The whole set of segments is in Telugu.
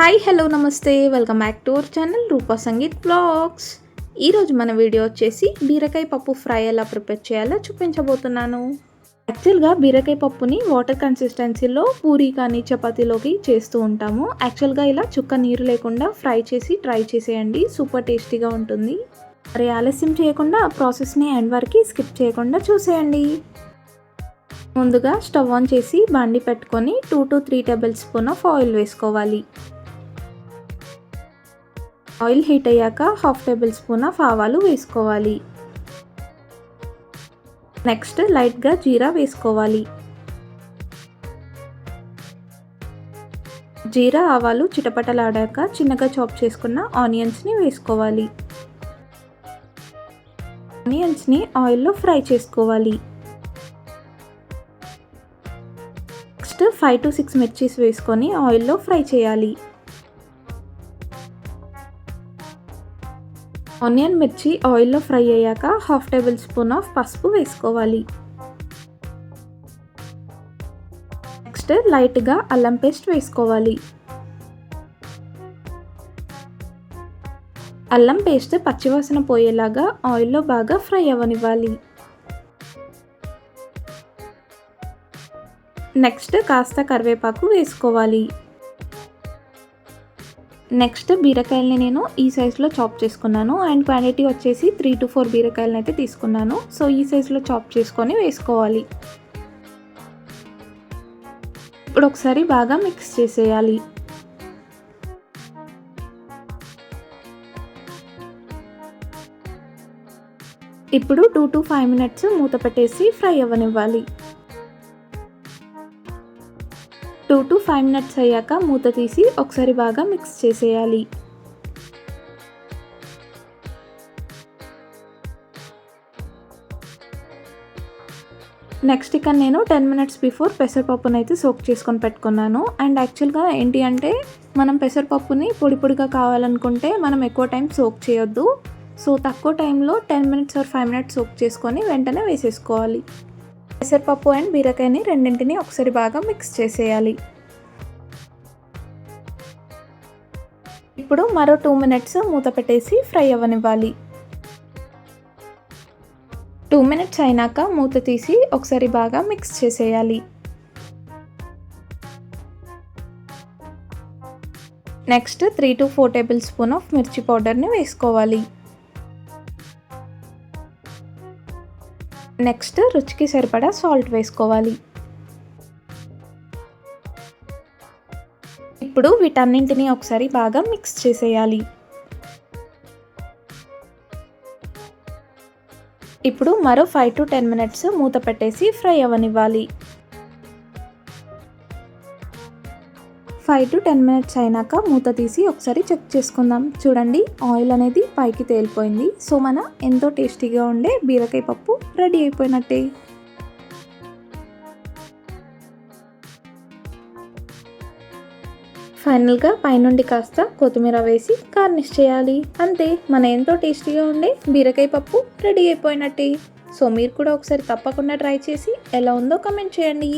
హాయ్ హలో నమస్తే. Welcome back to our channel Rupa Sangeet blogs. ఈరోజు మన వీడియో వచ్చేసి బీరకాయ పప్పు ఫ్రై ఎలా ప్రిపేర్ చేయాలో చూపించబోతున్నాను. యాక్చువల్గా బీరకాయ పప్పుని వాటర్ కన్సిస్టెన్సీలో పూరి కానీ చపాతీలోకి చేస్తూ ఉంటాము. యాక్చువల్గా ఇలా చుక్క నీరు లేకుండా ఫ్రై చేసి ట్రై చేసేయండి. సూపర్ టేస్టీగా ఉంటుంది. మరి ఆలస్యం చేయకుండా ఆ ప్రాసెస్ని ఎండ్ వరకు స్కిప్ చేయకుండా చూసేయండి. ముందుగా స్టవ్ ఆన్ చేసి బండి పెట్టుకొని two to three table spoon of oil వేసుకోవాలి. ఆయిల్ హీట్ అయ్యాక హాఫ్ టేబుల్ స్పూన్ ఆఫ్ ఆవాలు వేసుకోవాలి. నెక్స్ట్ లైట్గా జీరా వేసుకోవాలి. జీరా ఆవాలు చిటపటలాడాక చిన్నగా చాప్ చేసుకున్న ఆనియన్స్ని వేసుకోవాలి. ఆనియన్స్ని ఆయిల్లో ఫ్రై చేసుకోవాలి. నెక్స్ట్ ఫైవ్ టు సిక్స్ మిర్చీస్ వేసుకొని ఆయిల్లో ఫ్రై చేయాలి. ఆనియన్ మిర్చి ఆయిల్లో ఫ్రై అయ్యాక హాఫ్ టేబుల్ స్పూన్ ఆఫ్ పసుపు వేసుకోవాలి. నెక్స్ట్ లైట్గా అల్లం పేస్ట్ వేసుకోవాలి. అల్లం పేస్ట్ పచ్చివాసన పోయేలాగా ఆయిల్లో బాగా ఫ్రై అవ్వనివ్వాలి నెక్స్ట్ కాస్త కరివేపాకు వేసుకోవాలి. నెక్స్ట్ బీరకాయలని నేను ఈ సైజులో చాప్ చేసుకున్నాను. అండ్ క్వాంటిటీ వచ్చేసి త్రీ టు ఫోర్ బీరకాయలని అయితే తీసుకున్నాను. సో ఈ సైజులో చాప్ చేసుకొని వేసుకోవాలి. ఇప్పుడు ఒకసారి బాగా మిక్స్ చేసేయాలి. ఇప్పుడు టూ టు ఫైవ్ మినిట్స్ మూత పెట్టేసి ఫ్రై అవ్వనివ్వాలి. టూ టు ఫైవ్ మినిట్స్ అయ్యాక మూత తీసి ఒకసారి బాగా మిక్స్ చేసేయాలి. నెక్స్ట్ ఇక నేను టెన్ మినిట్స్ బిఫోర్ పెసరపప్పును అయితే సోక్ చేసుకొని పెట్టుకున్నాను. అండ్ యాక్చువల్గా ఏంటి అంటే మనం పెసరపప్పుని పొడి పొడిగా కావాలనుకుంటే మనం ఎక్కువ టైం సోక్ చేయొద్దు. సో తక్కువ టైంలో ten minutes or five minutes soak చేసుకొని వెంటనే వేసేసుకోవాలి. పెసరపప్పు అండ్ బీరకాయని రెండింటిని ఒకసారి బాగా మిక్స్ చేసేయాలి. ఇప్పుడు మరో టూ మినిట్స్ మూత పెట్టేసి ఫ్రై అవ్వనివ్వాలి. టూ మినిట్స్ అయినాక మూత తీసి ఒకసారి బాగా మిక్స్ చేసేయాలి. Next three to four table spoon of మిర్చి పౌడర్ని వేసుకోవాలి. నెక్స్ట్ రుచికి సరిపడా సాల్ట్ వేసుకోవాలి. ఇప్పుడు వీటన్నింటిని ఒకసారి బాగా మిక్స్ చేసేయాలి. ఇప్పుడు మరో ఫైవ్ టు టెన్ మినిట్స్ మూత పెట్టేసి ఫ్రై అవ్వనివ్వాలి ఫైవ్ టు టెన్ మినిట్స్ అయినాక మూత తీసి ఒకసారి చెక్ చేసుకుందాం. చూడండి ఆయిల్ అనేది పైకి తేలిపోయింది. సో మన ఎంతో టేస్టీగా ఉండే బీరకాయ పప్పు రెడీ అయిపోయినట్టే. ఫైనల్గా పైనుండి కాస్త కొత్తిమీర వేసి గార్నిష్ చేయాలి. అంతే మన ఎంతో టేస్టీగా ఉండే బీరకాయ పప్పు రెడీ అయిపోయినట్టే. సో మీరు కూడా ఒకసారి తప్పకుండా ట్రై చేసి ఎలా ఉందో కమెంట్ చేయండి.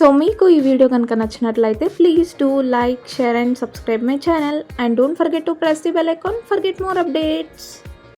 సో మీకు ఈ వీడియో కనుక నచ్చినట్లయితే please do like share and subscribe my channel and don't forget to press the bell icon forget more updates